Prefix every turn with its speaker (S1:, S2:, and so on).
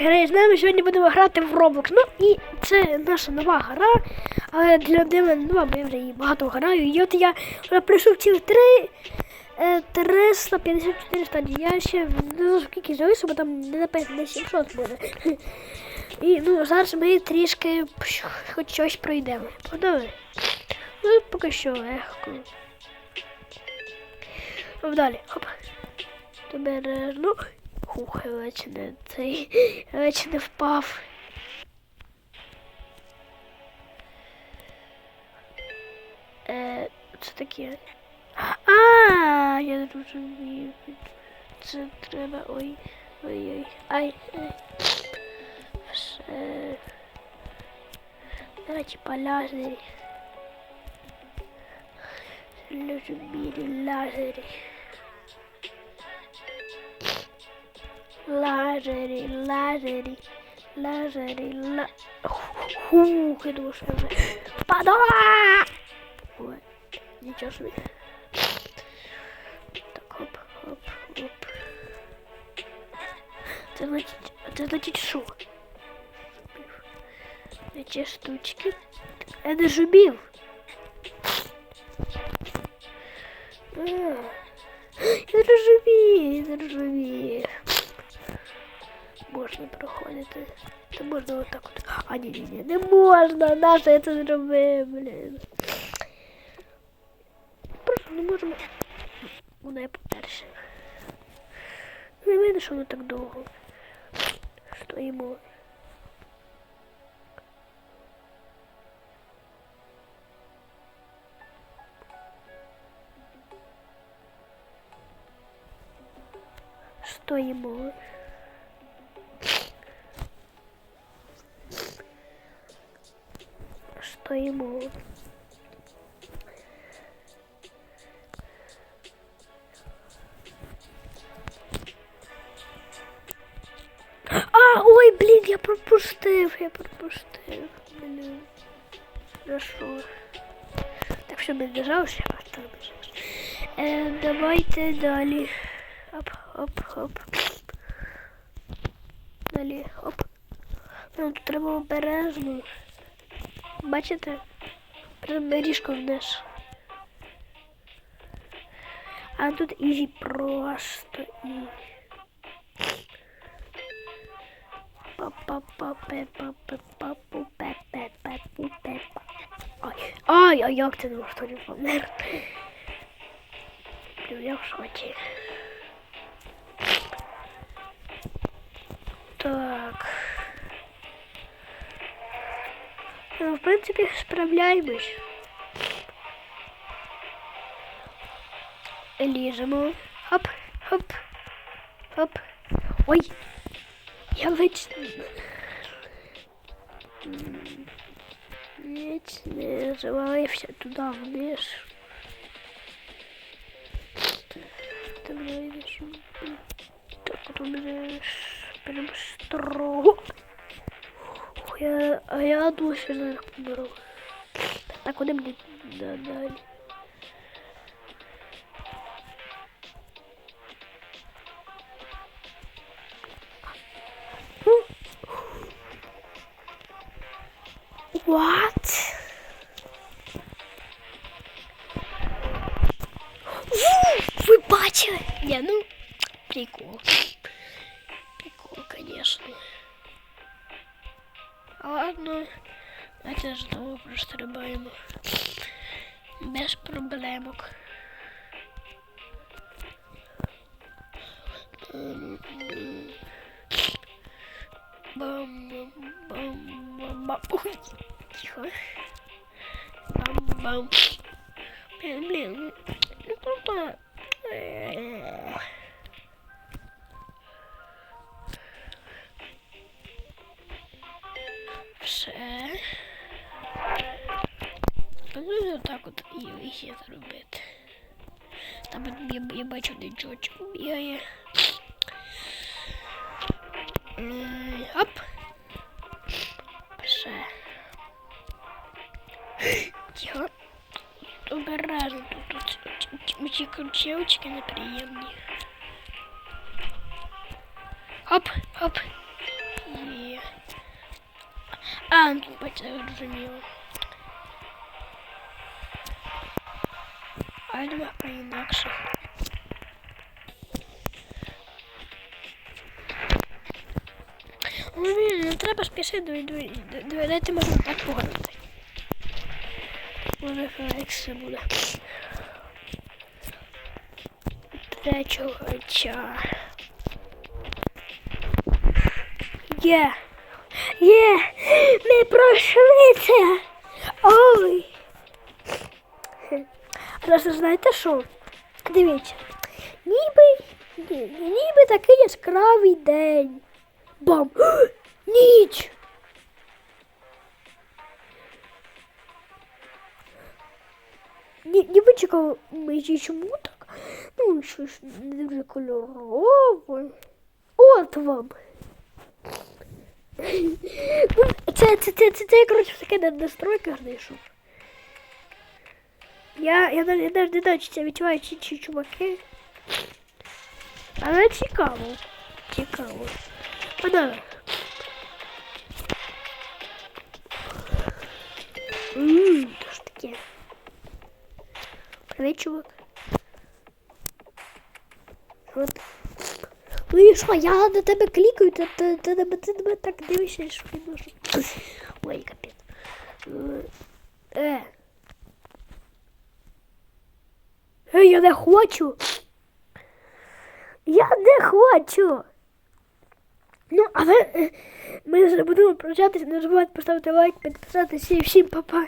S1: Грає з нами сьогодні будемо грати в Roblox. Ну і це наша нова гра, але для мене нова, бо я вже її багато граю. І от я вже пройшов цілих три. е, 354 стадії. Я ще не знаю, скільки завису, бо там не написано не 700 буде. І ну, зараз ми трішки хоч щось пройдемо. Погнали. Ну, поки що легко. Ну, далі. Хоп. Обережно. Хух, я ледь не цей. я ледь не впав. Е, це таке. А, я не розумію. Це треба. Ой. Ой-ой. Ай. ай. Все. Давайте по лазері. Розумію, лазері. Лазері, лазері, лазері, ла... Хух, я думаю, що я вже впаду. Ой, нічого собі. Так, хоп, хоп, хоп. Це значить, це значить що? Эти штучки. Я не зубів. А, Я розумію, я розумію. Можна проходити. Це можна отак от. А ні, ні, ні, не можна. Нащо я це зробив, блін. Просто не можемо. Вона я по-перше. Не видно, що воно так довго. Стоїмо. Стоїмо. Стоїмо. А, ой, блін, я пропустив, я пропустив. За що? Так не держався, а так. Е, давайте далі. Оп, оп, оп. Далі, оп. Нам тут треба обережно. Бачите? Прям ріжко вниз. А тут ізі просто і. Па-па-па-пе-па-пе-па-пу-пе-пе-пу-пе-па. Ай, ай, а як це не хто не помер? Блін, я в шоці. в принципі, справляємось. Ліземо. Хоп, хоп, хоп. Ой. Я ледь... Ледь не завалився туди вниз. Так, давай начнем. Так, вот у меня прям строго. Я, а я думаю, що я так померу. Так, куди мені да, далі? What? Ву! Ви бачили? Ні, ну, прикол. Прикол, конечно. Ладно, давайте знову прострибаємо. Без проблемок. Бам-бам-бам-бам. Ой, тихо. Бам-бам. Блин, блин. Ну, от і вихід робити. Там от я, я бачу дичочок бігає. М, Оп. Все. Тихо. Обережно тут тут ці ключевочки неприємні. Оп, оп. А, ну бачите, я розумію. А я думаю про інакше. Ну, блін, не треба спішити, дві- дві- дві- дайте можна так пограти. Може, легше буде. Третього гача. Є. Є. Ми пройшли це. Ой. Просто знаєте що? Дивіться. Ніби, ні- ніби такий яскравий день. Бам! Ніч! Ні, ніби цікаво, мені чому так? Ну, що ж не дуже кольорово. От вам. Ну, це, це, це, це, це я, коротше, таке на настройках знайшов. Я, я, навіть- я навіть не знаю, чи це відчувають чи, чи чуваки. Але цікаво. Цікаво. А давай. Ммм, то ж таке. Привіт, чувак. От. Ну і що, я на тебе клікаю, ти, ти, ти, ти, ти, ти так дивишся, що не можу. Ой, капець. Е. я не хочу. Я не хочу. Ну, але е, ми вже будемо прощатися. Не забувайте поставити лайк, підписатися і всім па-па.